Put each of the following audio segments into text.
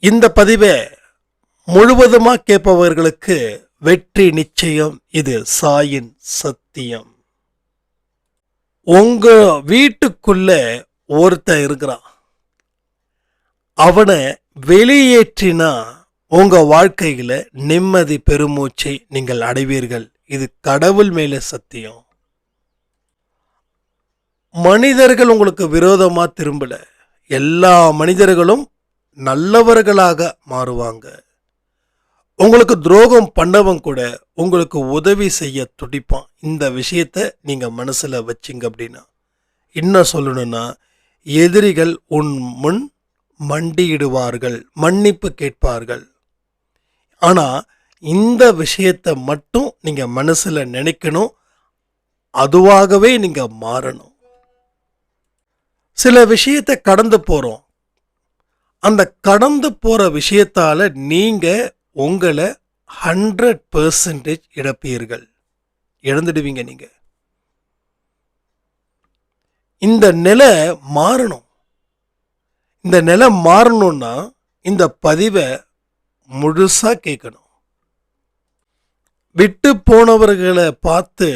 இந்த பதிவை முழுவதுமா கேட்பவர்களுக்கு வெற்றி நிச்சயம். இது சாயின் சத்தியம். உங்க வீட்டுக்குள்ள ஒருத்தன் இருக்கிறான். அவனை வெளியேற்றினா உங்க வாழ்க்கையில நிம்மதி பெருமூச்சை நீங்கள் அடைவீர்கள். இது கடவுள் மேல சத்தியம். மனிதர்கள் உங்களுக்கு விரோதமா திரும்பல. எல்லா மனிதர்களும் நல்லவர்களாக மாறுவாங்க. உங்களுக்கு துரோகம் பண்ணவன் கூட உங்களுக்கு உதவி செய்ய துடிப்பான். இந்த விஷயத்த நீங்கள் மனசில் வச்சிங்க அப்படின்னா. என்ன சொல்லணும்னா எதிரிகள் உன் முன் மண்டியிடுவார்கள் மன்னிப்பு கேட்பார்கள். ஆனால் இந்த விஷயத்தை மட்டும் நீங்கள் மனசில் நினைக்கணும். அதுவாகவே நீங்கள் மாறணும். சில விஷயத்தை கடந்து போகிறோம் அந்த கடந்து போகிற விஷயத்தால் நீங்கள் உங்களை ஹண்ட்ரட் பர்சன்டேஜ் இழப்பீர்கள். இழந்துடுவீங்க நீங்கள் இந்த நிலை மாறணும். இந்த நிலை மாறணும்னா இந்த பதிவை முழுசாக கேட்கணும். விட்டு போனவர்களை பார்த்து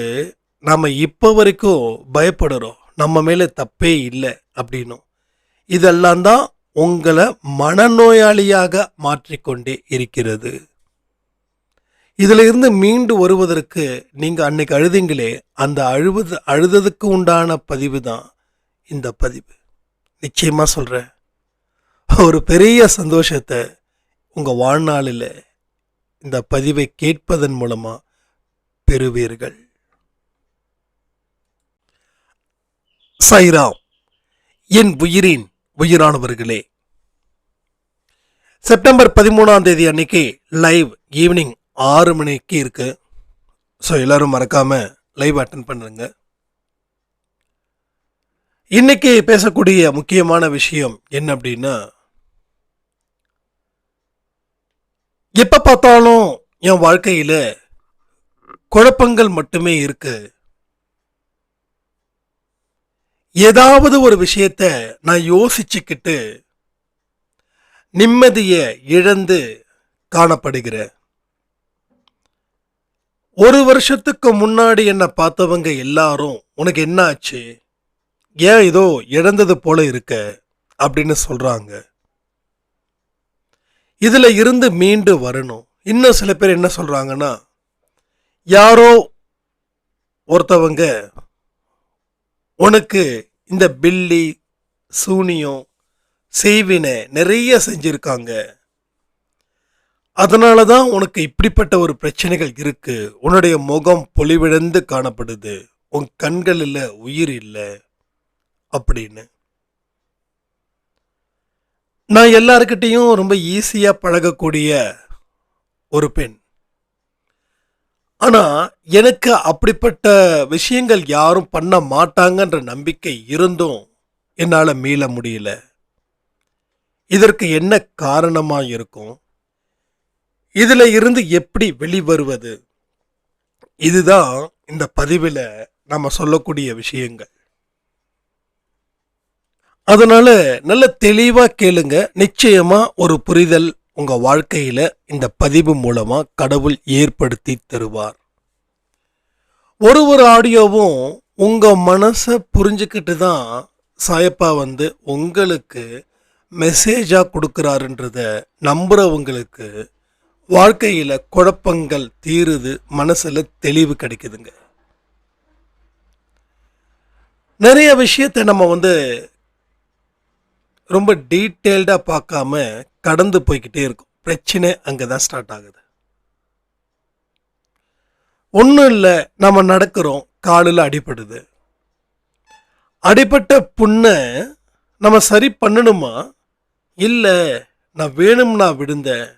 நம்ம இப்போ வரைக்கும் பயப்படுறோம். நம்ம மேலே தப்பே இல்லை அப்படின்னும். இதெல்லாம் தான் உங்களை மனநோயாளியாக மாற்றிக்கொண்டே இருக்கிறது. இதிலிருந்து மீண்டு வருவதற்கு நீங்கள் அன்னைக்கு அழுதீங்களே அந்த அழுவது அழுததுக்கு உண்டான பதிவு தான் இந்த பதிவு. நிச்சயமாக சொல்கிறேன் ஒரு பெரிய சந்தோஷத்தை உங்கள் வாழ்நாளில் இந்த பதிவை கேட்பதன் மூலமாக பெறுவீர்கள். சைராம் என் உயிரின் உயிரானவர்களே. செப்டம்பர் பதிமூணாம் தேதி அன்னைக்கு லைவ் ஈவினிங் ஆறு மணிக்கு இருக்கு. ஸோ எல்லாரும் மறக்காம லைவ் அட்டன் பண்ணுங்க. இன்னைக்கு பேசக்கூடிய முக்கியமான விஷயம் என்ன அப்படின்னா எப்போ பார்த்தாலும் என் வாழ்க்கையில் குழப்பங்கள் மட்டுமே இருக்குது ஏதாவது ஒரு விஷயத்த நான் யோசிச்சுக்கிட்டு நிம்மதியை இழந்து காணப்படுகிறேன். ஒரு வருஷத்துக்கு முன்னாடி என்னை பார்த்தவங்க எல்லாரும் உனக்கு என்ன ஆச்சு ஏன் ஏதோ இழந்தது போல இருக்க? அப்படின்னு சொல்கிறாங்க இதில் இருந்து மீண்டு வரணும். இன்னும் சில பேர் என்ன சொல்கிறாங்கன்னா யாரோ ஒருத்தவங்க உனக்கு இந்த பில்லி சூனியம் செய்வினை நிறைய செஞ்சுருக்காங்க. அதனால தான் உனக்கு இப்படிப்பட்ட ஒரு பிரச்சனைகள் இருக்கு. உன்னுடைய முகம் பொலிவிழந்து காணப்படுது. உன் கண்களில் உயிர் இல்லை. அப்படின்னு. நான் எல்லாருக்கிட்டேயும் ரொம்ப ஈஸியாக பழகக்கூடிய ஒரு பெண். ஆனால் எனக்கு அப்படிப்பட்ட விஷயங்கள் யாரும் பண்ண மாட்டாங்கன்ற நம்பிக்கை இருந்தும் என்னால் மீள முடியல. இதற்கு என்ன காரணமாக இருக்கும்? இதில் இருந்து எப்படி வெளிவருவது? இதுதான் இந்த பதிவில் நம்ம சொல்லக்கூடிய விஷயங்கள். அதனால் நல்ல தெளிவாக கேளுங்க. நிச்சயமாக ஒரு புரிதல் உங்கள் வாழ்க்கையில் இந்த பதிவு மூலமாக கடவுள் ஏற்படுத்தி தருவார். ஒரு ஒரு ஆடியோவும் உங்கள் மனசை புரிஞ்சுக்கிட்டு தான் சாயப்பா வந்து உங்களுக்கு மெசேஜாக கொடுக்குறாருன்றத நம்புகிறவங்களுக்கு வாழ்க்கையில் குழப்பங்கள் தீருது மனசில் தெளிவு கிடைக்குதுங்க. நிறைய விஷயத்தை நம்ம வந்து ரொம்ப டீட்டெயில்டாக பார்க்காம கடந்து போய்கிட்டே இருக்கும். பிரச்சனை அங்கே தான் ஸ்டார்ட் ஆகுது. ஒன்றும் இல்லை நம்ம நடக்கிறோம் காலில் அடிபடுது. அடிபட்ட புண்ணை நம்ம சரி பண்ணணுமா? இல்லை நான் வேணும்னா விழுந்தேன்.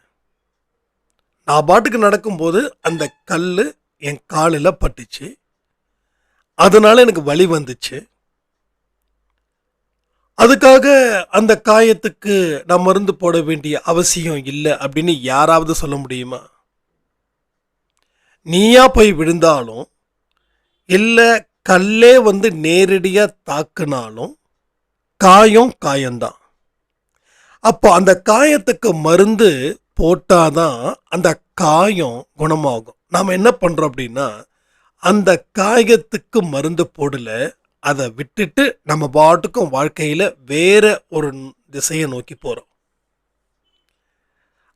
நான் பாட்டுக்கு நடக்கும்போது அந்த கல் என் காலில் பட்டுச்சு. அதனால எனக்கு வலி வந்துச்சு. அதுக்காக அந்த காயத்துக்கு நான் மருந்து போட வேண்டிய அவசியம் இல்லை அப்படின்னு யாராவது சொல்ல முடியுமா? நீயா போய் விழுந்தாலும் இல்லை கல்லே வந்து நேரடியாக தாக்குனாலும் காயம் காயம்தான் அப்போ அந்த காயத்துக்கு மருந்து போட்டாதான் அந்த காயம் குணமாகும். நாம் என்ன பண்ணுறோம் அப்படின்னா அந்த காயத்துக்கு மருந்து போடல அதை விட்டுட்டு நம்ம பாட்டுக்கும் வாழ்க்கையில் வேற ஒரு திசையை நோக்கி போகிறோம்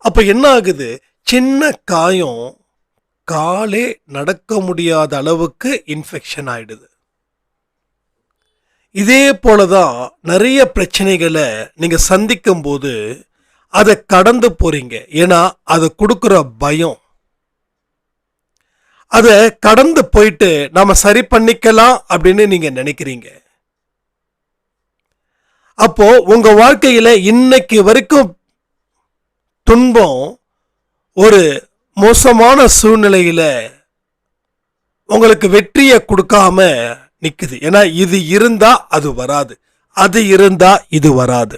அப்போ என்ன ஆகுது? சின்ன காயம் காலே நடக்க முடியாத அளவுக்கு இன்ஃபெக்ஷன் ஆயிடுது. இதே போலதான் நிறைய பிரச்சனைகளை நீங்கள் சந்திக்கும் போது அதை கடந்து போகிறீங்க ஏன்னா அதை கொடுக்குற பயம் அதை கடந்து போயிட்டு நாம சரி பண்ணிக்கலாம் அப்படின்னு நீங்க நினைக்கிறீங்க. அப்போ உங்க வாழ்க்கையில இன்னைக்கு வரைக்கும் துன்பம் ஒரு மோசமான சூழ்நிலையில உங்களுக்கு வெற்றியை கொடுக்காம நிற்குது ஏன்னா இது இருந்தா அது வராது. அது இருந்தா இது வராது.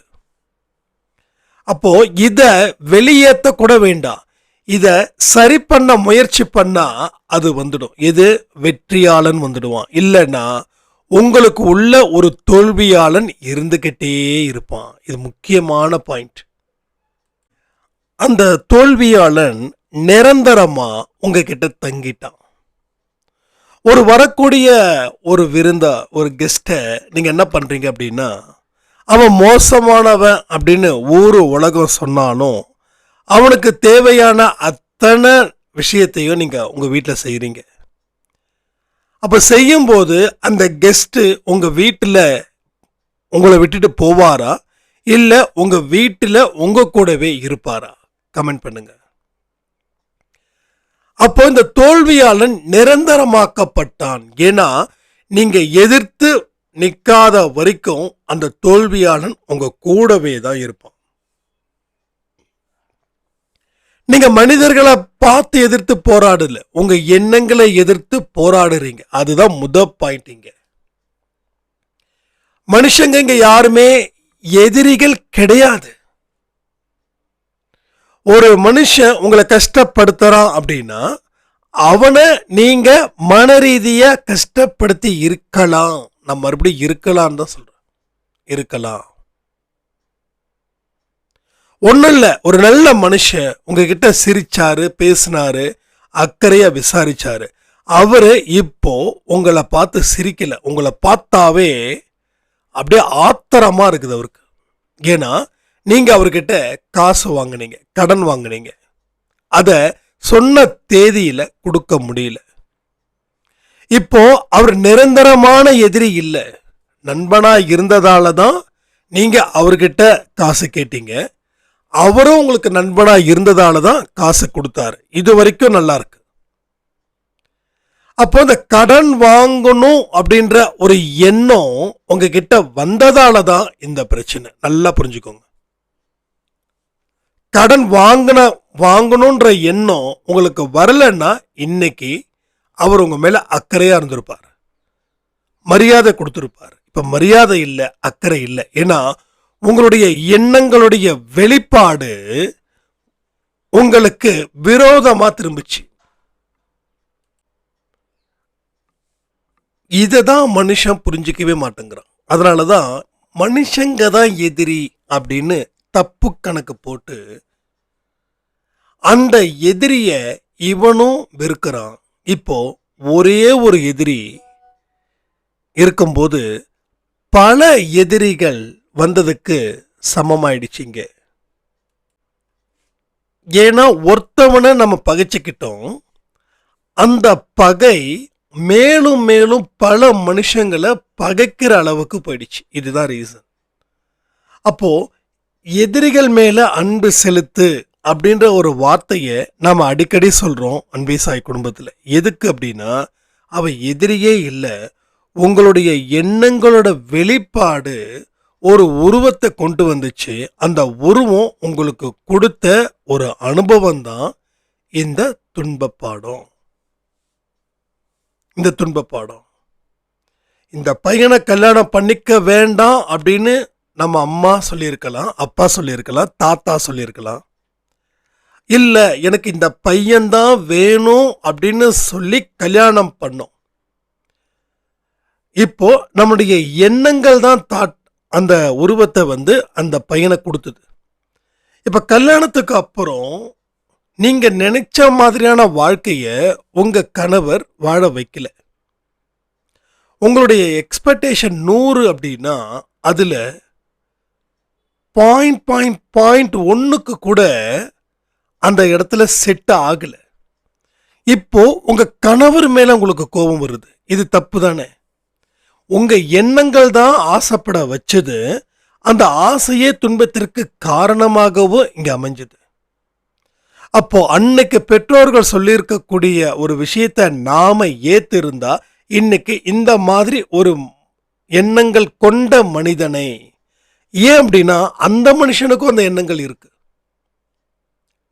அப்போ இதை வெளியேற்ற கூட வேண்டாம். இதை சரி பண்ண முயற்சி பண்ணா அது வந்துடும். எது? வெற்றியாளன் வந்துடுவான். இல்லைன்னா உங்களுக்கு உள்ள ஒரு தோல்வியாளன் இருந்துக்கிட்டே இருப்பான். இது முக்கியமான பாயிண்ட் அந்த தோல்வியாளன் நிரந்தரமாக உங்ககிட்ட தங்கிட்டான். ஒரு வரக்கூடிய ஒரு விருந்தா ஒரு கெஸ்ட்டை நீங்கள் என்ன பண்ணுறீங்க அப்படின்னா அவன் மோசமானவன் அப்படின்னு ஊர் உலகம் சொன்னாலும் அவனுக்கு தேவையான அத்தனை விஷயத்தையும் நீங்கள் உங்கள் வீட்டில் செய்கிறீங்க அப்போ செய்யும்போது அந்த கெஸ்ட்டு உங்கள் வீட்டில் உங்களை விட்டுட்டு போவாரா? இல்லை உங்கள் வீட்டில் உங்கள் கூடவே இருப்பாரா? கமெண்ட் பண்ணுங்கள் அப்போ இந்த தோல்வியாளன் நிரந்தரமாக்கப்பட்டான். ஏன்னா நீங்கள் எதிர்த்து நிற்காத வரைக்கும் அந்த தோல்வியாளன் உங்கள் கூடவே தான் இருப்பான். நீங்க மனிதர்களை பார்த்து எதிர்த்து போராடல. உங்க எண்ணங்களை எதிர்த்து போராடுறீங்க. அதுதான் முத பாயிண்டிங்க மனுஷங்க இங்க யாருமே எதிரிகள் கிடையாது. ஒரு மனுஷன் உங்களை கஷ்டப்படுத்துறான் அப்படின்னா அவனை நீங்க மன ரீதியா கஷ்டப்படுத்தி இருக்கலாம். நான் மறுபடியும் இருக்கலாம்னு தான் சொல்றேன். இருக்கலாம். ஒன்றும் இல்லை ஒரு நல்ல மனுஷன் உங்ககிட்ட சிரிச்சாரு பேசினாரு அக்கறையாக விசாரிச்சாரு. அவர் இப்போ உங்களை பார்த்து சிரிக்கல. உங்களை பார்த்தாவே அப்படியே ஆத்திரமாக இருக்குது அவருக்கு. ஏன்னா நீங்கள் அவர்கிட்ட காசு வாங்குனீங்க கடன் வாங்குனீங்க. அதை சொன்ன தேதியில் கொடுக்க முடியல. இப்போ அவர் நிரந்தரமான எதிரி இல்லை. நண்பனாக இருந்ததால தான் நீங்கள் அவர்கிட்ட காசு கேட்டீங்க. அவரும் உங்களுக்கு நண்பனா இருந்ததால தான் காசு கொடுத்தாரு. இது வரைக்கும் நல்லா இருக்கு. அப்போ இந்த கடன் வாங்கணும் அப்படின்ற ஒரு எண்ணம் உங்ககிட்ட வந்ததால தான் இந்த பிரச்சனை. நல்லா புரிஞ்சுக்கோங்க. கடன் வாங்கின வாங்கணுன்ற எண்ணம் உங்களுக்கு வரலன்னா இன்னைக்கு அவர் உங்க மேல அக்கறையா இருந்திருப்பார். மரியாதை கொடுத்துருப்பார். இப்ப மரியாதை இல்லை அக்கறை இல்லை. ஏன்னா உங்களுடைய எண்ணங்களுடைய வெளிப்பாடு உங்களுக்கு விரோதமா திரும்பிச்சு. இதை தான் மனுஷன் புரிஞ்சிக்கவே மாட்டேங்கிறான். அதனால தான் மனுஷங்க தான் எதிரி அப்படின்னு தப்பு கணக்கு போட்டு அந்த எதிரிய இவனும் வெறுக்கிறான். இப்போ ஒரே ஒரு எதிரி இருக்கும்போது பல எதிரிகள் வந்ததுக்கு சமமாயிடுச்சு இங்கே. ஏன்னா ஒருத்தவனை நம்ம பகைச்சிக்கிட்டோம். அந்த பகை மேலும் மேலும் பல மனுஷங்களை பகைக்கிற அளவுக்கு போயிடுச்சு. இதுதான் ரீசன் அப்போ எதிரிகள் மேலே அன்பு செலுத்து அப்படின்ற ஒரு வார்த்தையை நாம அடிக்கடி சொல்கிறோம் அன்பே சாய் குடும்பத்தில். எதுக்கு அப்படின்னா அவள் எதிரியே இல்லை. உங்களுடைய எண்ணங்களோட வெளிப்பாடு ஒரு உருவத்தை கொண்டு வந்துச்சு. அந்த உருவம் உங்களுக்கு கொடுத்த ஒரு அனுபவம் தான் இந்த துன்பப்பாடம். இந்த துன்பப்பாடம். இந்த பையனை கல்யாணம் பண்ணிக்க வேண்டாம் அப்படின்னு நம்ம அம்மா சொல்லியிருக்கலாம் அப்பா சொல்லியிருக்கலாம் தாத்தா சொல்லியிருக்கலாம். இல்லை எனக்கு இந்த பையன்தான் வேணும் அப்படின்னு சொல்லி கல்யாணம் பண்ணோம். இப்போ நம்முடைய எண்ணங்கள் தான் தாட் அந்த உருவத்தை வந்து அந்த பையனை கொடுத்தது. இப்போ கல்யாணத்துக்கு அப்புறம் நீங்கள் நினைச்ச மாதிரியான வாழ்க்கையை உங்கள் கணவர் வாழ வைக்கல. உங்களுடைய எக்ஸ்பெக்டேஷன் நூறு அப்படின்னா அதில் பாயிண்ட் பாயிண்ட் பாயிண்ட் ஒன்றுக்கு கூட அந்த இடத்துல செட் ஆகலை. இப்போ உங்கள் கணவர் மேலே உங்களுக்கு கோபம் வருது. இது தப்பு தானே? உங்க எண்ணங்கள் தான் ஆசைப்பட வச்சது. அந்த ஆசையே துன்பத்திற்கு காரணமாகவும் இங்க அமைஞ்சது. அப்போ அன்னைக்கு பெற்றோர்கள் சொல்லியிருக்கக்கூடிய ஒரு விஷயத்த நாம ஏத்திருந்தா இன்னைக்கு இந்த மாதிரி ஒரு எண்ணங்கள் கொண்ட மனிதனை ஏன் அப்படின்னா அந்த மனுஷனுக்கும் அந்த எண்ணங்கள் இருக்கு.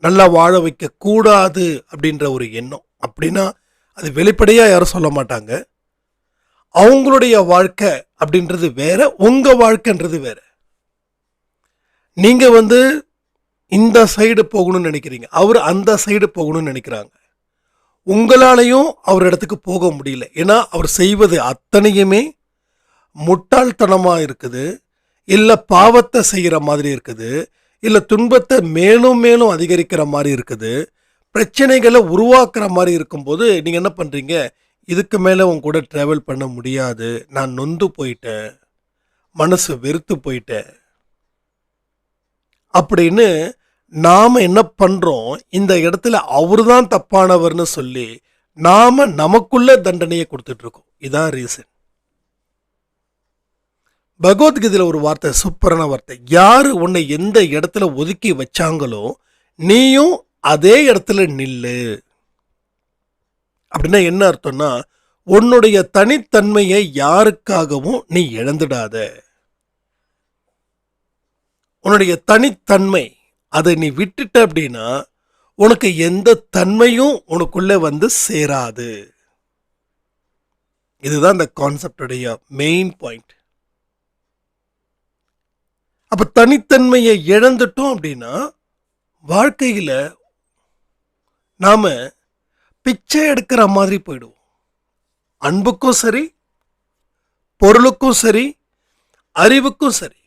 நல்லா வாழ வைக்க கூடாது அப்படின்ற ஒரு எண்ணம். அப்படின்னா அது வெளிப்படையா யாரும் சொல்ல மாட்டாங்க. அவங்களுடைய வாழ்க்கை அப்படின்றது வேற உங்க வாழ்க்கைன்றது வேற. நீங்க வந்து இந்த சைடு போகணும்னு நினைக்கிறீங்க. அவர் அந்த சைடு போகணும்னு நினைக்கிறாங்க. உங்களாலையும் அவர் இடத்துக்கு போக முடியல. ஏன்னா அவர் செய்வது அத்தனையுமே முட்டாள்தனமாக இருக்குது. இல்லை பாவத்தை செய்கிற மாதிரி இருக்குது. இல்லை துன்பத்தை மேலும் மேலும் அதிகரிக்கிற மாதிரி இருக்குது. பிரச்சனைகளை உருவாக்குற மாதிரி இருக்கும்போது நீங்கள் என்ன பண்ணுறீங்க இதுக்கு மேலே உன் கூட ட்ராவல் பண்ண முடியாது. நான் நொந்து போயிட்டேன். மனசு வெறுத்து போயிட்டேன். அப்படின்னு நாம் என்ன பண்ணுறோம் இந்த இடத்துல அவர்தான் தப்பானவர்னு சொல்லி நாம நமக்குள்ள தண்டனையை கொடுத்துட்ருக்கோம் இதுதான் இதான் ரீசன் பகவத்கீதையில் ஒரு வார்த்தை சூப்பரான வார்த்தை. யார் உன்னை எந்த இடத்துல ஒதுக்கி வச்சாங்களோ நீயும் அதே இடத்துல நில்லு. அப்படின்னா என்ன அர்த்தம்னா உன்னுடைய தனித்தன்மையை யாருக்காகவும் நீ இழந்துடாத. உன்னுடைய தனித்தன்மை அதை நீ விட்டுட்ட அப்படின்னா உனக்கு எந்த தன்மையும் உனக்குள்ளே வந்து சேராது. இதுதான் இந்த கான்செப்டுடைய மெயின் பாயிண்ட் அப்போ தனித்தன்மையை இழந்துட்டோம் அப்படின்னா வாழ்க்கையில் நாம பிச்சை எடுக்கிற மாதிரி போயிடுவோம். அன்புக்கும் சரி பொருளுக்கும் சரி அறிவுக்கும் சரி.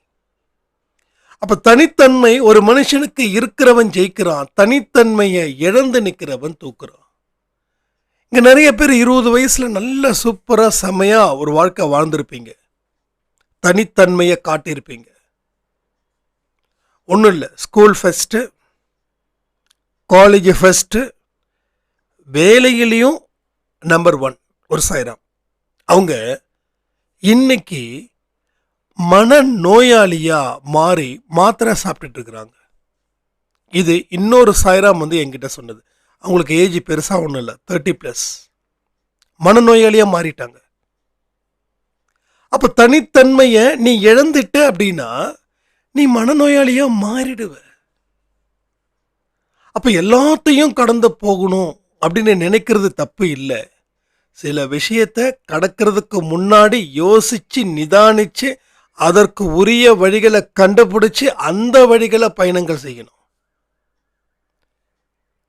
அப்போ தனித்தன்மை ஒரு மனுஷனுக்கு இருக்கிறவன் ஜெயிக்கிறான் தனித்தன்மையை இழந்து நிற்கிறவன் தூக்குறான். இங்கே நிறைய பேர் இருபது வயசில் நல்ல சூப்பராக செமையாக ஒரு வாழ்க்கை வாழ்ந்திருப்பீங்க. தனித்தன்மையை காட்டியிருப்பீங்க. ஒன்றும் இல்லை ஸ்கூல் ஃபெஸ்ட்டு காலேஜ் ஃபெஸ்ட்டு வேலையிலையும் நம்பர் ஒன் ஒரு சாய்ராம். அவங்க இன்னைக்கு மன நோயாளியாக மாறி மாத்திரை சாப்பிட்டுட்டு இருக்கிறாங்க. இது இன்னொரு சாய்ராம் வந்து என்கிட்ட சொன்னது. அவங்களுக்கு ஏஜ் பெருசாக ஒன்றும் இல்லை தேர்ட்டி ப்ளஸ் மனநோயாளியாக மாறிட்டாங்க. அப்போ தனித்தன்மையை நீ இழந்துட்ட அப்படின்னா நீ மனநோயாளியாக மாறிடுவ. அப்போ எல்லாத்தையும் கடந்து போகணும். அப்படின்னு நினைக்கிறது தப்பு இல்லை. சில விஷயத்த கடக்கிறதுக்கு முன்னாடி யோசித்து நிதானித்து அதற்கு உரிய வழிகளை கண்டுபிடிச்சி அந்த வழிகளை பயணங்கள் செய்யணும்.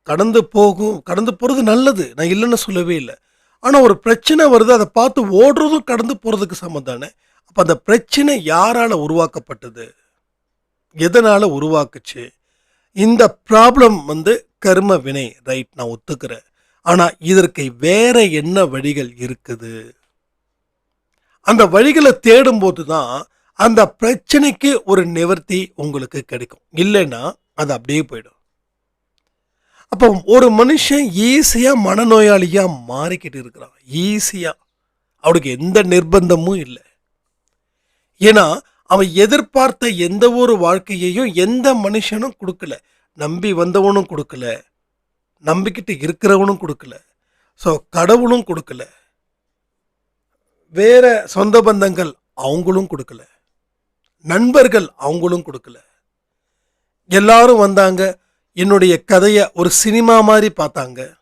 கடந்து போகும் கடந்து போகிறது நல்லது. நான் இல்லைன்னு சொல்லவே இல்லை. ஆனால் ஒரு பிரச்சனை வருது அதை பார்த்து ஓடுறதும் கடந்து போகிறதுக்கு சமம் தானே? அந்த பிரச்சனை யாரால் உருவாக்கப்பட்டது? எதனால் உருவாக்குச்சு? இந்த ப்ராப்ளம் வந்து கர்ம வினை ரைட் நான் ஒத்துக்கிறேன். ஆனால் இதற்கு வேற என்ன வழிகள் இருக்குது? அந்த வழிகளை தேடும்போது தான் அந்த பிரச்சனைக்கு ஒரு நிவர்த்தி உங்களுக்கு கிடைக்கும். இல்லைன்னா அது அப்படியே போயிடும். அப்போ ஒரு மனுஷன் ஈஸியாக மனநோயாளியாக மாறிக்கிட்டு இருக்கிறான். ஈஸியாக அவனுக்கு எந்த நிர்பந்தமும் இல்லை. ஏன்னா அவன் எதிர்பார்த்த எந்த ஒரு வாழ்க்கையையும் எந்த மனுஷனும் கொடுக்கல. நம்பி வந்தவனும் கொடுக்கல. நம்பிக்கிட்டு இருக்கிறவனும் கொடுக்கல. ஸோ கடவுளும் கொடுக்கல. வேற சொந்த பந்தங்கள் அவங்களும் கொடுக்கல. நண்பர்கள் அவங்களும் கொடுக்கல. எல்லாரும் வந்தாங்க. என்னுடைய கதையை ஒரு சினிமா மாதிரி பார்த்தாங்க.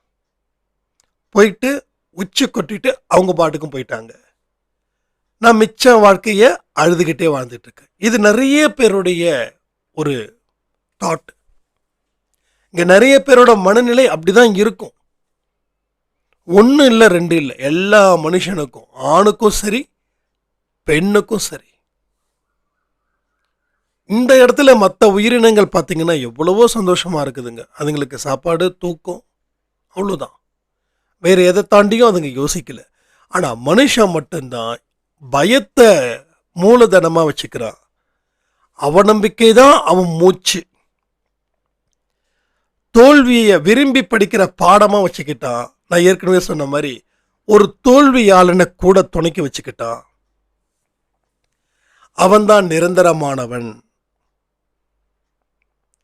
போயிட்டு உச்சி கொட்டிட்டு அவங்க பாட்டுக்கும் போயிட்டாங்க. நான் மிச்ச வாழ்க்கையை அழுதுகிட்டே வாழ்ந்துட்டு இருக்கேன் இது நிறைய பேருடைய ஒரு தாட் இங்கே நிறைய பேரோட மனநிலை அப்படிதான் இருக்கும். ஒன்றும் இல்லை ரெண்டு இல்லை. எல்லா மனுஷனுக்கும் ஆணுக்கும் சரி பெண்ணுக்கும் சரி. இந்த இடத்துல மற்ற உயிரினங்கள் பார்த்திங்கன்னா எவ்வளவோ சந்தோஷமாக இருக்குதுங்க. அதுங்களுக்கு சாப்பாடு தூக்கம் அவ்வளோதான் வேறு எதை தாண்டியும் அதுங்க யோசிக்கலை. ஆனால் மனுஷன் மட்டும்தான் பயத்தை மூலதனமாக வச்சுக்கிறான். அவநம்பிக்கை தான் அவன் மூச்சு. தோல்வியை விரும்பி படிக்கிற பாடமாக வச்சுக்கிட்டான். நான் ஏற்கனவே சொன்ன மாதிரி ஒரு தோல்வியாளனை கூட துணைக்கி வச்சுக்கிட்டான். அவன்தான் நிரந்தரமானவன்.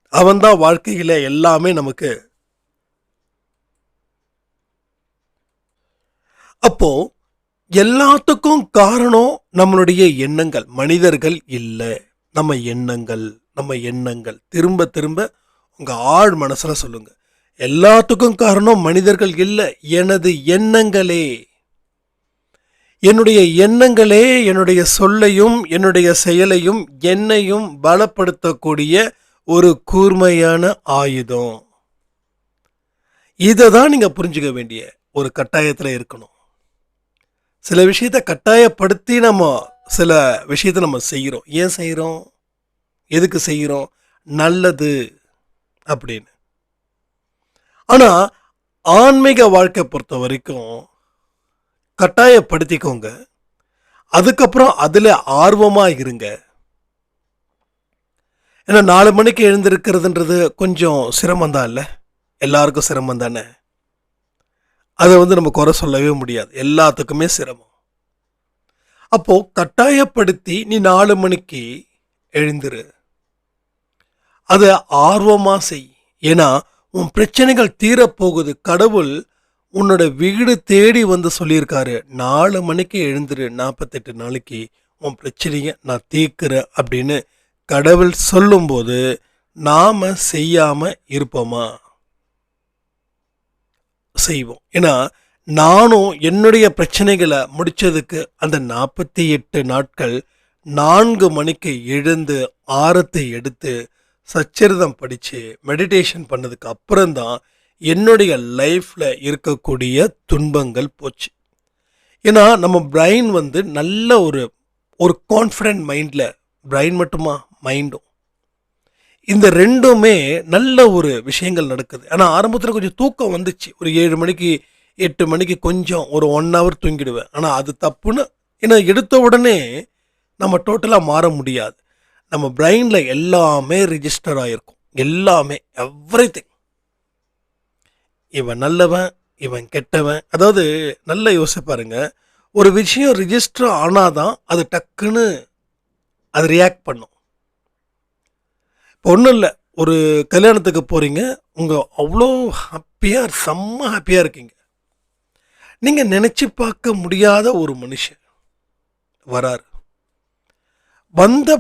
அவன்தான் வாழ்க்கையில் எல்லாமே நமக்கு. அப்போது எல்லாத்துக்கும் காரணம் நம்மளுடைய எண்ணங்கள். மனிதர்கள் இல்லை. நம்ம எண்ணங்கள் நம்ம எண்ணங்கள். திரும்ப திரும்ப உங்கள் ஆழ் மனசில் சொல்லுங்க. எல்லாத்துக்கும் காரணம் மனிதர்கள் இல்லை. எனது எண்ணங்களே. என்னுடைய எண்ணங்களே என்னுடைய சொல்லையும் என்னுடைய செயலையும் என்னையும் பலப்படுத்தக்கூடிய ஒரு கூர்மையான ஆயுதம். இதை தான் நீங்கள் புரிஞ்சுக்க வேண்டிய ஒரு கட்டாயத்தில் இருக்கணும். சில விஷயத்தை கட்டாயப்படுத்தி நம்ம சில விஷயத்தை நம்ம செய்கிறோம். ஏன் செய்கிறோம்? எதுக்கு செய்கிறோம்? நல்லது அப்படின்னு. ஆனால் ஆன்மீக வாழ்க்கை பொறுத்த வரைக்கும் கட்டாயப்படுத்திக்கோங்க. அதுக்கப்புறம் அதில் ஆர்வமாக இருங்க. ஏன்னா நாலு மணிக்கு எழுந்திருக்கிறதுன்றது கொஞ்சம் சிரமம் தான் இல்லை? எல்லாருக்கும் சிரமம் தானே? அதை வந்து நம்ம குறை சொல்லவே முடியாது. எல்லாத்துக்குமே சிரமம். அப்போது கட்டாயப்படுத்தி நீ நாலு மணிக்கு எழுந்துரு. அதை ஆர்வமாக செய். ஏன்னா உன் பிரச்சனைகள் தீரப்போகுது. கடவுள் உன்னோட வீடு தேடி வந்து சொல்லியிருக்காரு. நாலு மணிக்கு எழுந்துரு. நாற்பத்தெட்டு நாளைக்கு உன் பிரச்சனையை நான் தீர்க்கிறேன் அப்படின்னு கடவுள் சொல்லும்போது நாம் செய்யாமல் இருப்போமா? செய்வோம். ஏன்னா நானும் என்னுடைய பிரச்சனைகளை முடித்ததுக்கு அந்த நாற்பத்தி எட்டு நாட்கள் நான்கு மணிக்கு எழுந்து ஆரத்தை எடுத்து சச்சரிதம் படித்து மெடிடேஷன் பண்ணதுக்கு அப்புறம்தான் என்னுடைய லைஃப்பில் இருக்கக்கூடிய துன்பங்கள் போச்சு. ஏன்னா நம்ம பிரெயின் வந்து நல்ல ஒரு ஒரு கான்ஃபிடென்ட் மைண்டில் பிரெயின் மட்டுமா? மைண்டும் இந்த ரெண்டுமே நல்ல ஒரு விஷயங்கள் நடக்குது. ஆனால் ஆரம்பத்தில் கொஞ்சம் தூக்கம் வந்துச்சு. ஒரு ஏழு மணிக்கு எட்டு மணிக்கு கொஞ்சம் ஒரு ஒன் ஹவர் தூங்கிடுவேன். ஆனால் அது தப்புன்னு ஏன்னா எடுத்த உடனே நம்ம டோட்டலாக மாற முடியாது. நம்ம பிரெயினில் எல்லாமே ரிஜிஸ்டர் ஆகிருக்கும் எல்லாமே எவ்ரி திங் இவன் நல்லவன் இவன் கெட்டவன். அதாவது நல்ல யோசிப்பாருங்க ஒரு விஷயம் ரிஜிஸ்டர் ஆனாதான் அது டக்குன்னு அது ரியாக்ட் பண்ணும். இப்போ ஒன்றும் இல்லை. ஒரு கல்யாணத்துக்கு போகிறீங்க உங்கள் அவ்வளோ ஹாப்பியாக செம்ம ஹாப்பியாக இருக்கீங்க. நீங்கள் நினச்சி பார்க்க முடியாத ஒரு மனுஷன் வராரு. வந்த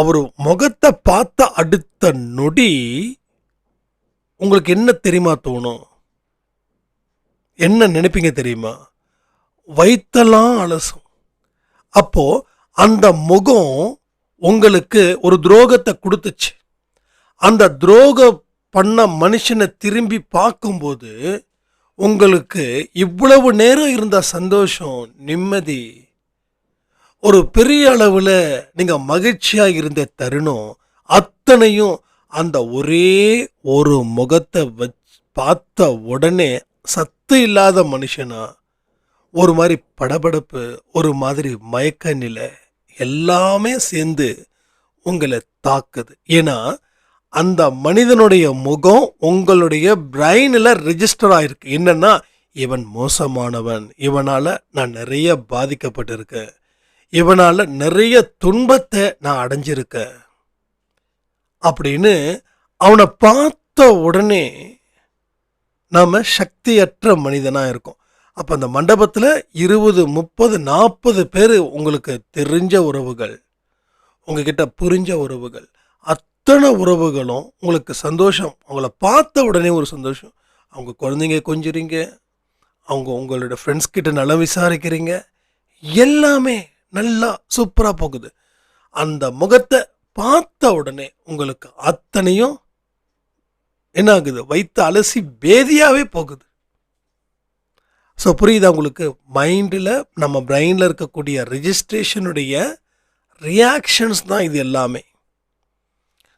அவர் முகத்தை பார்த்த அடுத்த நொடி உங்களுக்கு என்ன தெரியுமா தோணும்? என்ன நினைப்பீங்க தெரியுமா? வைத்தெல்லாம் அலசும். அப்போ அந்த முகம் உங்களுக்கு ஒரு துரோகத்தை கொடுத்துச்சு. அந்த துரோக பண்ண மனுஷனை திரும்பி பார்க்கும்போது உங்களுக்கு இவ்வளவு நேரம் இருந்த சந்தோஷம் நிம்மதி ஒரு பெரிய அளவில் நீங்கள் மகிழ்ச்சியாக இருந்த தருணம் அத்தனையும் அந்த ஒரே ஒரு முகத்தை வச்சு பார்த்த உடனே சத்து இல்லாத மனுஷனா ஒரு மாதிரி படபடப்பு ஒரு மாதிரி மயக்க நிலை எல்லாமே சேர்ந்து உங்களை தாக்குது. ஏன்னா அந்த மனிதனுடைய முகம் உங்களுடைய பிரெயினில் ரிஜிஸ்டர் ஆயிருக்கு. என்னென்னா இவன் மோசமானவன். இவனால் நான் நிறைய பாதிக்கப்பட்டிருக்கேன் இவனால் நிறைய துன்பத்தை நான் அடைஞ்சிருக்கேன். அப்படின்னு அவனை பார்த்த உடனே நாம் சக்தியற்ற மனிதனாக இருக்கோம். அப்போ அந்த மண்டபத்தில் இருபது முப்பது நாற்பது பேர் உங்களுக்கு தெரிஞ்ச உறவுகள். உங்ககிட்ட புரிஞ்ச உறவுகள். அத்தனை உறவுகளும் உங்களுக்கு சந்தோஷம் அவங்கள பார்த்த உடனே ஒரு சந்தோஷம். அவங்க குழந்தைங்க கொஞ்சுறீங்க அவங்க உங்களோட ஃப்ரெண்ட்ஸ் கிட்ட நலம் விசாரிக்கிறீங்க எல்லாமே நல்லா சூப்பராக போகுது. அந்த முகத்தை பார்த்த உடனே உங்களுக்கு அத்தனையும் என்ன ஆகுது? வைத்த அலசி பேதியாகவே போகுது. ஸோ புரியுதா உங்களுக்கு? மைண்டில் நம்ம பிரெயினில் இருக்கக்கூடிய ரிஜிஸ்ட்ரேஷனுடைய ரியாக்ஷன்ஸ் தான் இது எல்லாமே.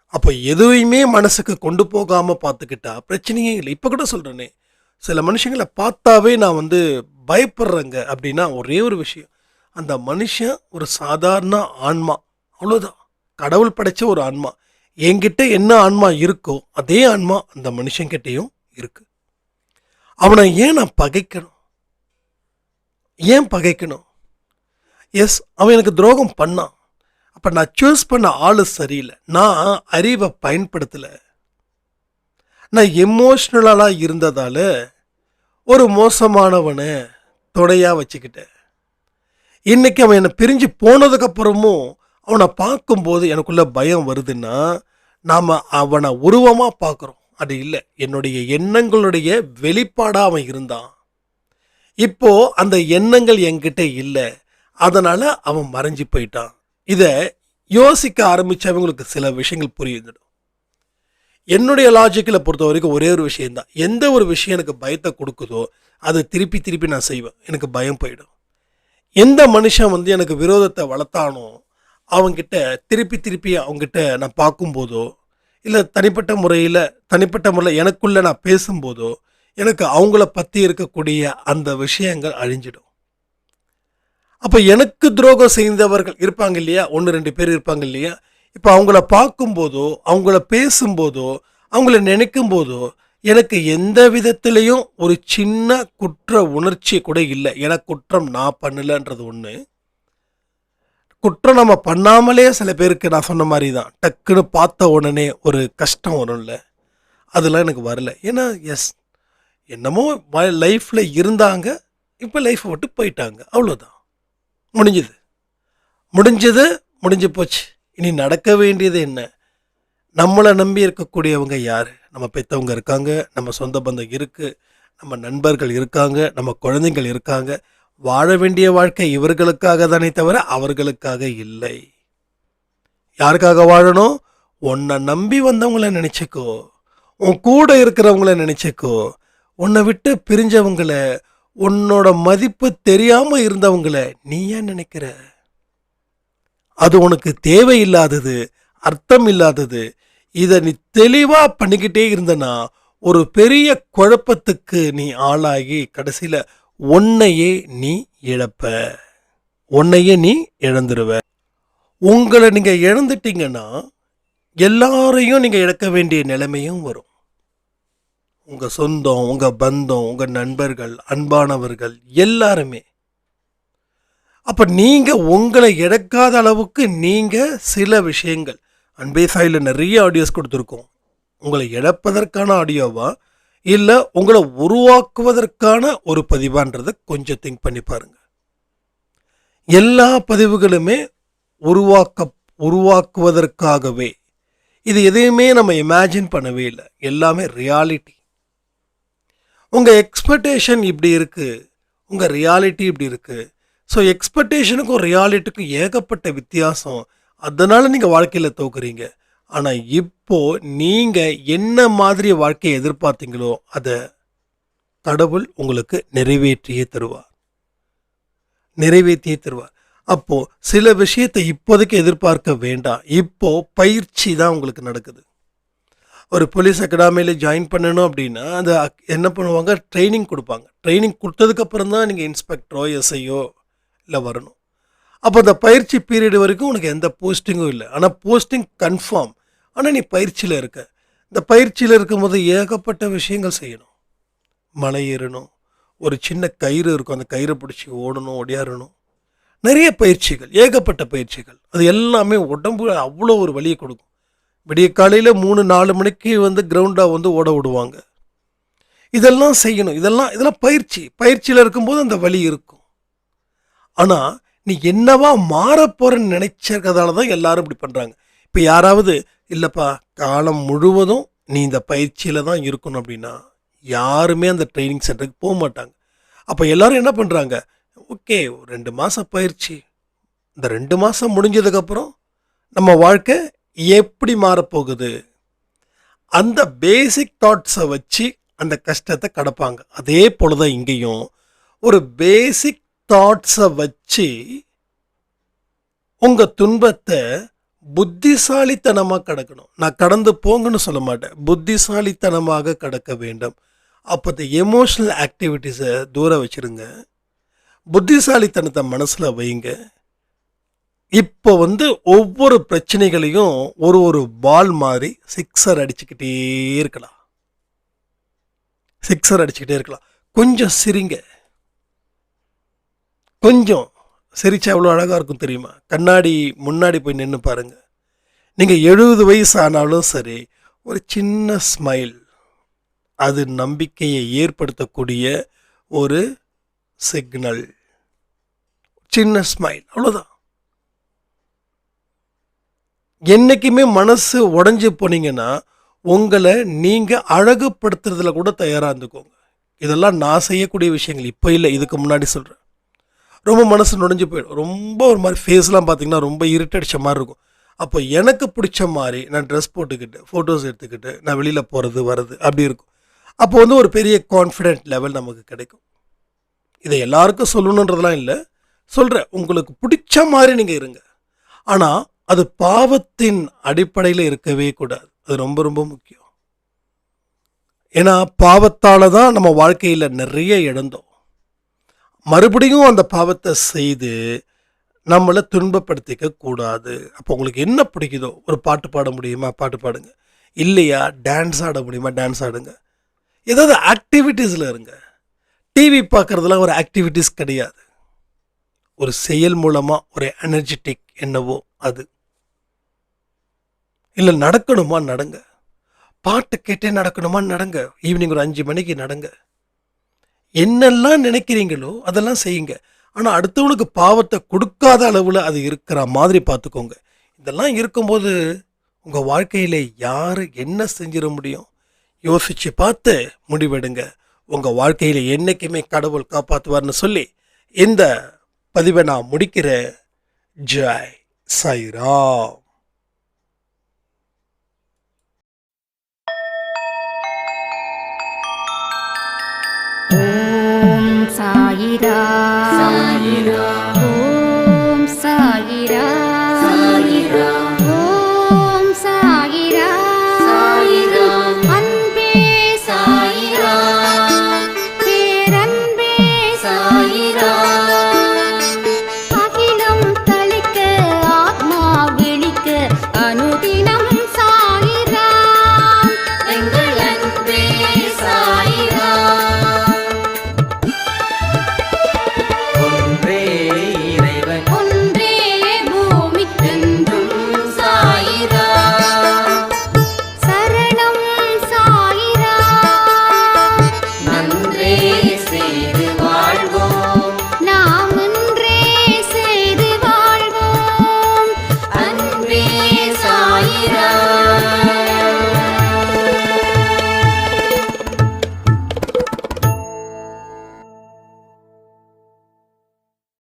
அப்போ எதுவுமே மனசுக்கு கொண்டு போகாமல் பார்த்துக்கிட்டா பிரச்சனையே இல்லை. இப்போ கூட சொல்கிறேனே சில மனுஷங்களை பார்த்தாவே நான் வந்து பயப்படுறேங்க அப்படின்னா ஒரே ஒரு விஷயம். அந்த மனுஷன் ஒரு சாதாரண ஆன்மா அவ்வளோதான் கடவுள் படைச்ச ஒரு ஆன்மா. என்கிட்ட என்ன ஆன்மா இருக்கோ அதே ஆன்மா அந்த மனுஷங்கிட்டேயும் இருக்கு. அவனை ஏன் நான் பகைக்கணும்? ஏன் பகைக்கணும்? எஸ் அவன் எனக்கு துரோகம் பண்ணான். அப்போ நான் சூஸ் பண்ண ஆளு சரியில்லை. நான் அறிவை பயன்படுத்தலை. நான் எமோஷ்னலாக இருந்ததால் ஒரு மோசமானவனை தொடையாக வச்சுக்கிட்டேன். இன்றைக்கி அவன் என்னை பிரிஞ்சு போனதுக்கப்புறமும் அவனை பார்க்கும்போது எனக்குள்ளே பயம் வருதுன்னா நாம் அவனை உருவமாக பார்க்குறோம். அது இல்லை. என்னுடைய எண்ணங்களுடைய வெளிப்பாடாக அவன் இருந்தான். இப்போது அந்த எண்ணங்கள் என்கிட்ட இல்லை. அதனால் அவன் மறைஞ்சு போயிட்டான். இதை யோசிக்க ஆரம்பித்தவங்களுக்கு சில விஷயங்கள் புரியுதுடும் என்னுடைய லாஜிக்கில் பொறுத்த வரைக்கும் ஒரே ஒரு விஷயம்தான். எந்த ஒரு விஷயம் எனக்கு பயத்தை கொடுக்குதோ அதை திருப்பி திருப்பி நான் செய்வேன். எனக்கு பயம் போயிடும். எந்த மனுஷன் வந்து எனக்கு விரோதத்தை வளர்த்தானோ அவங்ககிட்ட திருப்பி திருப்பி அவங்ககிட்ட நான் பார்க்கும்போதோ இல்லை தனிப்பட்ட முறையில் தனிப்பட்ட முறையில் எனக்குள்ளே நான் பேசும்போதோ எனக்கு அவங்கள பற்றி இருக்கக்கூடிய அந்த விஷயங்கள் அழிஞ்சிடும். அப்போ எனக்கு துரோகம் செய்தவர்கள் இருப்பாங்க இல்லையா? ஒன்று ரெண்டு பேர் இருப்பாங்க இல்லையா? இப்போ அவங்கள பார்க்கும்போதோ அவங்கள பேசும்போதோ அவங்கள நினைக்கும் போதோ எனக்கு எந்த விதத்திலையும் ஒரு சின்ன குற்ற உணர்ச்சி கூட இல்லை. ஏன்னா குற்றம் நான் பண்ணலன்றது ஒன்று குற்றம் நம்ம பண்ணாமலே சில பேருக்கு நான் சொன்ன மாதிரி தான் டக்குன்னு பார்த்த உடனே ஒரு கஷ்டம் வரும்ல. அதெல்லாம் எனக்கு வரல. ஏன்னா எஸ் என்னமோ லைஃப்பில் இருந்தாங்க. இப்போ லைஃப்பை விட்டு போயிட்டாங்க. அவ்வளோதான் முடிஞ்சுது. முடிஞ்சது முடிஞ்சு போச்சு. இனி நடக்க வேண்டியது என்ன? நம்மளை நம்பி இருக்கக்கூடியவங்க யார்? நம்ம பெற்றவங்க இருக்காங்க நம்ம சொந்த பந்தம் இருக்குது நம்ம நண்பர்கள் இருக்காங்க நம்ம குழந்தைங்கள் இருக்காங்க. வாழ வேண்டிய வாழ்க்கை இவர்களுக்காக தானே தவிர அவர்களுக்காக இல்லை. யாருக்காக வாழணும்? உன்னை நம்பி வந்தவங்கள நினச்சிக்கோ. உன் கூட இருக்கிறவங்கள நினச்சிக்கோ. உன்னை விட்டு பிரிஞ்சவங்களை உன்னோட மதிப்பு தெரியாமல் இருந்தவங்கள நீ ஏன் நினைக்கிற? அது உனக்கு தேவையில்லாதது அர்த்தம் இல்லாதது இதை நீ தெளிவாக பண்ணிக்கிட்டே இருந்தனா ஒரு பெரிய குழப்பத்துக்கு நீ ஆளாகி கடைசியில் உன்னையே நீ இழப்ப. உன்னையே நீ இழந்துருவ. உங்களை நீங்கள் இழந்துட்டீங்கன்னா எல்லாரையும் நீங்கள் இழக்க வேண்டிய நிலைமையும் வரும். உங்கள் சொந்தம் உங்கள் பந்தம் உங்கள் நண்பர்கள் அன்பானவர்கள் எல்லாருமே. அப்போ நீங்கள் உங்களை இழக்காத அளவுக்கு நீங்கள் சில விஷயங்கள். அன்பே சாயில் நிறைய ஆடியோஸ் கொடுத்துருக்கோம். உங்களை இழப்பதற்கான ஆடியோவா இல்லை உங்களை உருவாக்குவதற்கான ஒரு பதிவான்றதை கொஞ்சம் திங்க் பண்ணி பாருங்க. எல்லா பதிவுகளுமே உருவாக்க உருவாக்குவதற்காகவே. இது எதையுமே நம்ம இமேஜின் பண்ணவே இல்லை. எல்லாமே ரியாலிட்டி உங்கள் எக்ஸ்பெக்டேஷன் இப்படி இருக்குது உங்கள் ரியாலிட்டி இப்படி இருக்குது ஸோ எக்ஸ்பெக்டேஷனுக்கும் ரியாலிட்டிக்கும் ஏகப்பட்ட வித்தியாசம். அதனால் நீங்கள் வாழ்க்கையில் தோக்குறீங்க. ஆனால் இப்போது நீங்கள் என்ன மாதிரி வாழ்க்கையை எதிர்பார்த்தீங்களோ அதை கடவுள் உங்களுக்கு நிறைவேற்றியே தருவார். நிறைவேற்றியே தருவார். அப்போது சில விஷயத்தை இப்போதைக்கு எதிர்பார்க்க வேண்டாம். இப்போ பயிற்சி தான் உங்களுக்கு நடக்குது. ஒரு போலீஸ் அகாடமியில் ஜாயின் பண்ணணும் அப்படின்னா அது அக்- என்ன பண்ணுவாங்க? ட்ரைனிங் கொடுப்பாங்க. ட்ரைனிங் கொடுத்ததுக்கப்புறம் தான் நீங்கள் இன்ஸ்பெக்டரோ எஸ்ஐயோ இல்லை வரணும். அப்போ அந்த பயிற்சி பீரியட் வரைக்கும் உனக்கு எந்த போஸ்டிங்கும் இல்லை. ஆனால் போஸ்டிங் கன்ஃபார்ம் ஆனால் நீ பயிற்சியில் இருக்க. இந்த பயிற்சியில் இருக்கும்போது ஏகப்பட்ட விஷயங்கள் செய்யணும். மலை ஏறணும். ஒரு சின்ன கயிறு இருக்கும். அந்த கயிறை பிடிச்சி ஓடணும் ஒடியாறணும் நிறைய பயிற்சிகள் ஏகப்பட்ட பயிற்சிகள். அது எல்லாமே உடம்பு அவ்வளோ ஒரு வழியை கொடுக்கும். விடிய காலையில் மூணு நாலு மணிக்கு வந்து கிரவுண்டாக வந்து ஓட விடுவாங்க. இதெல்லாம் செய்யணும். இதெல்லாம் இதெல்லாம் பயிற்சி. பயிற்சியில் இருக்கும்போது அந்த வழி இருக்கும். ஆனால் நீ என்னவா மாறப் போறன்னு தான் எல்லாரும் இப்படி பண்ணுறாங்க இப்போ யாராவது இல்லைப்பா காலம் முழுவதும் நீ இந்த பயிற்சியில் தான் இருக்கணும் அப்படின்னா யாருமே அந்த ட்ரைனிங் சென்டருக்கு போக மாட்டாங்க. அப்போ எல்லாரும் என்ன பண்ணுறாங்க ஓகே ரெண்டு மாதம் பயிற்சி. இந்த ரெண்டு மாதம் முடிஞ்சதுக்கப்புறம் நம்ம வாழ்க்கை எப்படி மாறப்போகுது? அந்த பேசிக் தாட்ஸை வச்சு அந்த கஷ்டத்தை கடப்பாங்க. அதே போல தான் இங்கேயும் ஒரு பேசிக் தாட்ஸை வச்சு உங்கள் துன்பத்தை புத்திசாலித்தனமாக கடக்கணும். நான் கடந்து போங்கன்னு சொல்ல மாட்டேன். புத்திசாலித்தனமாக கடக்க வேண்டும். அப்போ இந்த எமோஷ்னல் ஆக்டிவிட்டீஸை தூர வச்சிருங்க. புத்திசாலித்தனத்தை மனசில் வைங்க. இப்போ வந்து ஒவ்வொரு பிரச்சனைகளையும் ஒரு ஒரு பால் மாதிரி சிக்ஸர் அடிச்சுக்கிட்டே இருக்கலாம். சிக்ஸர் அடிச்சுக்கிட்டே இருக்கலாம். கொஞ்சம் சிரிங்க. கொஞ்சம் சிரிச்சா அவ்வளோ அழகாக இருக்கும் தெரியுமா? கண்ணாடி முன்னாடி போய் நின்று பாருங்கள் நீங்கள் எழுபது வயசு ஆனாலும் சரி ஒரு சின்ன ஸ்மைல் அது நம்பிக்கையை ஏற்படுத்தக்கூடிய ஒரு சிக்னல் சின்ன ஸ்மைல் அவ்வளோதான் என்றைக்குமே மனசு உடஞ்சி போனீங்கன்னா உங்களை நீங்கள் அழகுப்படுத்துறதுல கூட தயாராக இருந்துக்கோங்க. இதெல்லாம் நான் செய்யக்கூடிய விஷயங்கள். இப்போ இல்லை இதுக்கு முன்னாடி சொல்கிறேன் ரொம்ப மனசு நுழைஞ்சு போயிடும். ரொம்ப ஒரு மாதிரி ஃபேஸ்லாம் பார்த்திங்கன்னா ரொம்ப இருட்டடிச்ச மாதிரி இருக்கும். அப்போ எனக்கு பிடிச்ச மாதிரி நான் ட்ரெஸ் போட்டுக்கிட்டு ஃபோட்டோஸ் எடுத்துக்கிட்டு நான் வெளியில் போகிறது வர்றது அப்படி இருக்கும். அப்போ வந்து ஒரு பெரிய கான்ஃபிடென்ட் லெவல் நமக்கு கிடைக்கும். இதை எல்லாருக்கும் சொல்லணுன்றதுலாம் இல்லை. சொல்கிறேன் உங்களுக்கு பிடிச்ச மாதிரி நீங்கள் இருங்க. ஆனால் அது பாவத்தின் அடிப்படையில் இருக்கவே கூடாது. அது ரொம்ப ரொம்ப முக்கியம். ஏன்னா பாவத்தால் தான் நம்ம வாழ்க்கையில் நிறைய இழந்தோம். மறுபடியும் அந்த பாவத்தை செய்து நம்மளை துன்பப்படுத்திக்க கூடாது. அப்போ உங்களுக்கு என்ன பிடிக்குதோ ஒரு பாட்டு பாட முடியுமா? பாட்டு பாடுங்க. இல்லையா டான்ஸ் ஆட முடியுமா? டான்ஸ் ஆடுங்க. ஏதாவது ஆக்டிவிட்டீஸில் இருங்க. டிவி பார்க்குறதுலாம் ஒரு ஆக்டிவிட்டீஸ் கிடையாது. ஒரு செயல் மூலமாக ஒரு எனர்ஜெட்டிக் என்னவோ அது. இல்லை நடக்கணுமா நடங்க. பாட்டு கேட்டே நடக்கணுமா நடங்க. ஈவினிங் ஒரு அஞ்சு மணிக்கு நடங்க. என்னெல்லாம் நினைக்கிறீங்களோ அதெல்லாம் செய்யுங்க. ஆனால் அடுத்தவனுக்கு பாவத்தை கொடுக்காத அளவில் அது இருக்கிற மாதிரி பார்த்துக்கோங்க. இதெல்லாம் இருக்கும்போது உங்கள் வாழ்க்கையில் யார் என்ன செஞ்சிட முடியும்? யோசித்து பார்த்து முடிவெடுங்க. உங்கள் வாழ்க்கையில் என்றைக்குமே கடவுள் காப்பாற்றுவார்னு சொல்லி இந்த பதிவை நான் முடிக்கிறேன். ஜெய் சாய்ராம். イダサイダ